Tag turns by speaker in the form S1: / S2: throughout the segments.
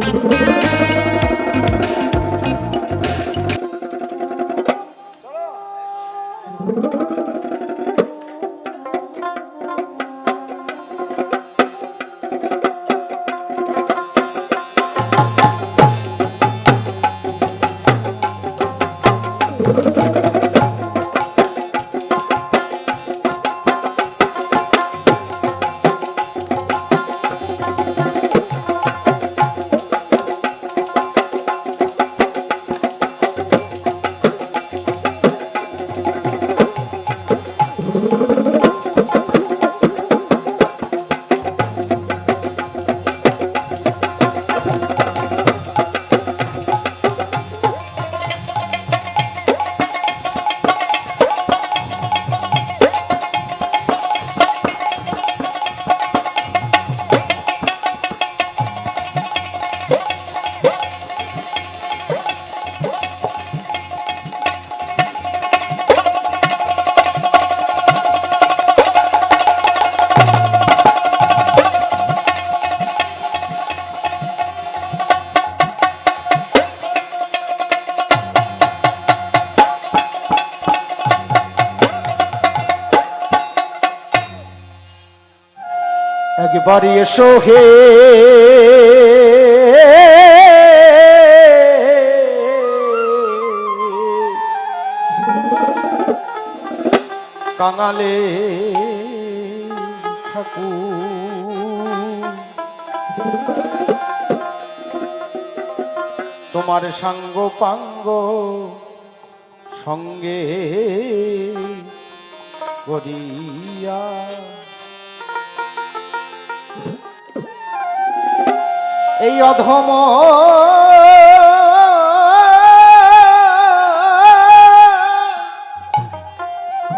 S1: Thank you. একবার এসো হে কাঙালে ঠাকুর তোমার সাঙ্গ পাঙ্গ সঙ্গে করিয়া এই অধম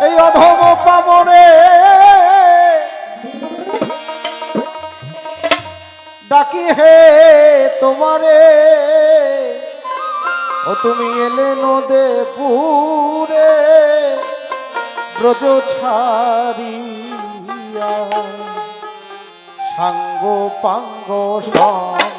S1: এই অধম পামরে ডাকি হে তোমারে ও তুমি এলে নদে পুরে ব্রজ ছাড়িয়া সাঙ্গ পাঙ্গ সঙ্গে।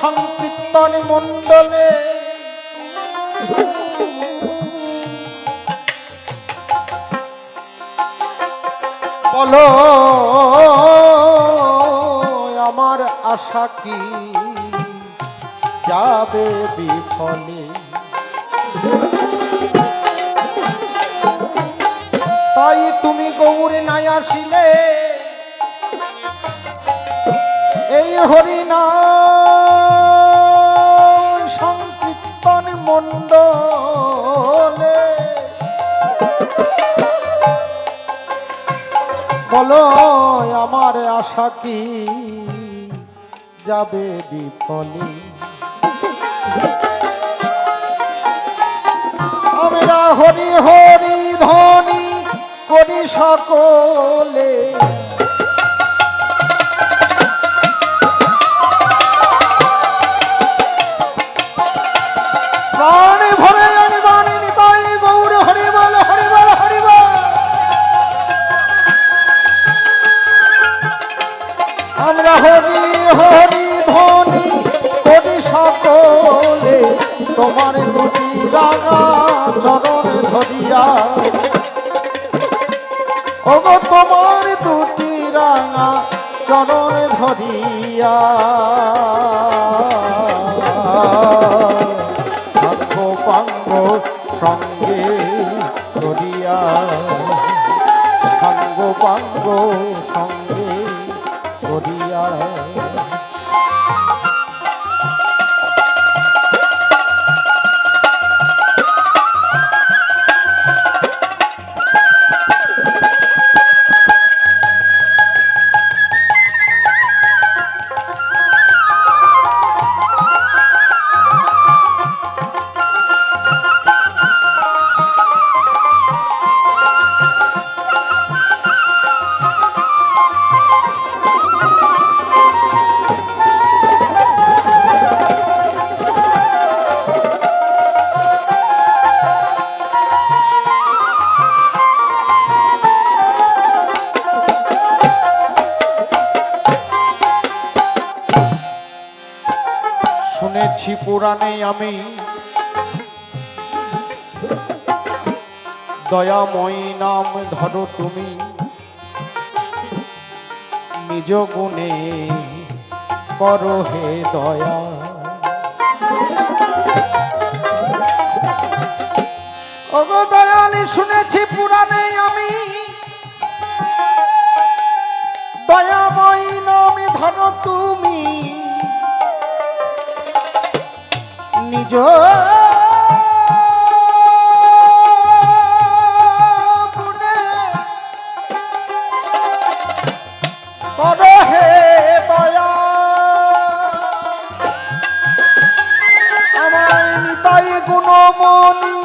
S1: সংকীর্তন মণ্ডলে। বলো, আমার আশা কি? যাবে বিফলে। তাই তুমি গৌরী নাই আসিলে। এই হরিনা সংকীর্তন বলো আমার আশা কি? যাবে বিফলে। আমরা হরি হরি ধনী করি সকলে। চরণ শুনেছি পুরাণে আমি। দয়াময়ী নাম ধরো তুমি। নিজ গুণে করো হে দয়া। গুণমণি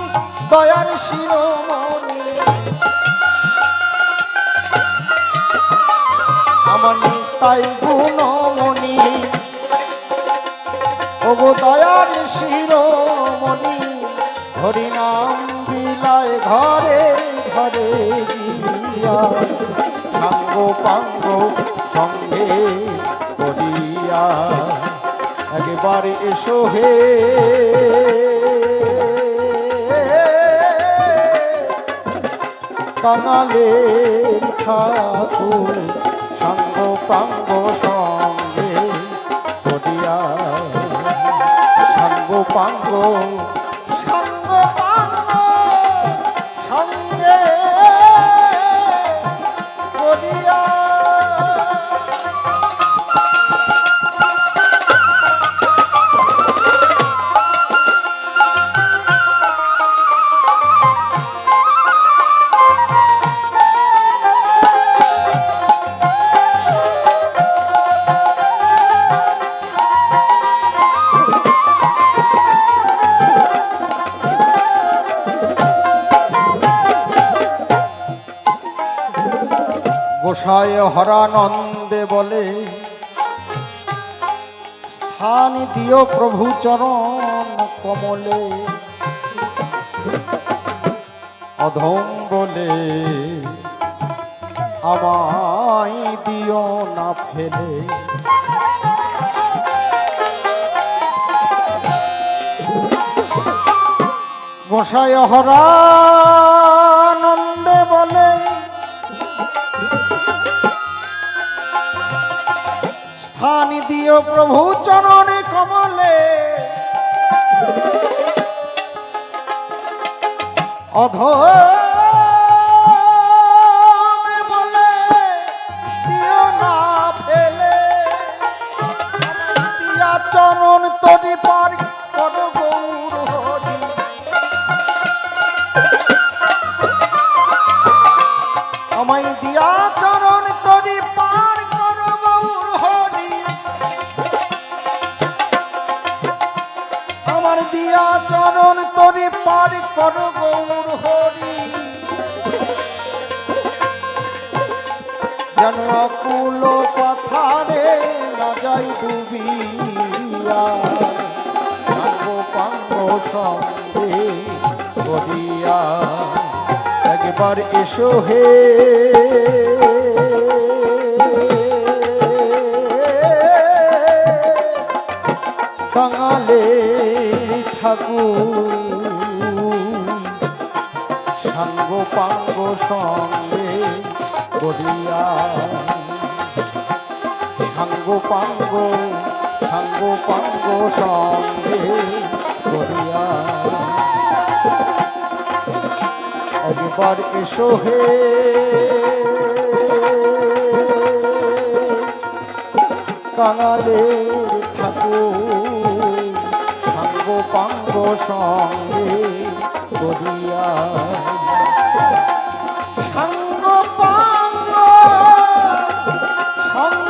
S1: দয়ার শিরোমণি আমার নিতাই গুণমণি। ওগো শিরোমণি, হরিনাম বিলায় ঘরে ঘরে গিয়া, সাঙ্গ পাঙ্গ সঙ্গে করিয়া, একবার এসো হে। কাঙালের সাঙ্গ পাঙ্গ সঙ্গে সাঙ্গ পাঙ্গ গোসায় হরানন্দে বলে, স্থান দিও প্রভু চরণ কমলে। অধম বলে, আমায় দিও না ফেলে। গোসায় হরানন্দে স্থান দিও প্রভু চরণে কমলে। অধ চরণ পার যেন অকুল পাথারে না যাই ডুবিয়া। সাঙ্গ পাঙ্গ সঙ্গে করিয়া একবার এসো হে। কাঙালে ঠাকুর সাঙ্গ পাঙ্গ সঙ্গে গড়িয়া সাঙ্গ পাঙ্গ সাঙ্গ পাঙ্গ সঙ্গে গড়িয়া একবার এসো হে। কাঙালের ঠাকুর, সাঙ্গ পাঙ্গ সঙ্গে সঙ্গ পাঙ্গ সঙ্গ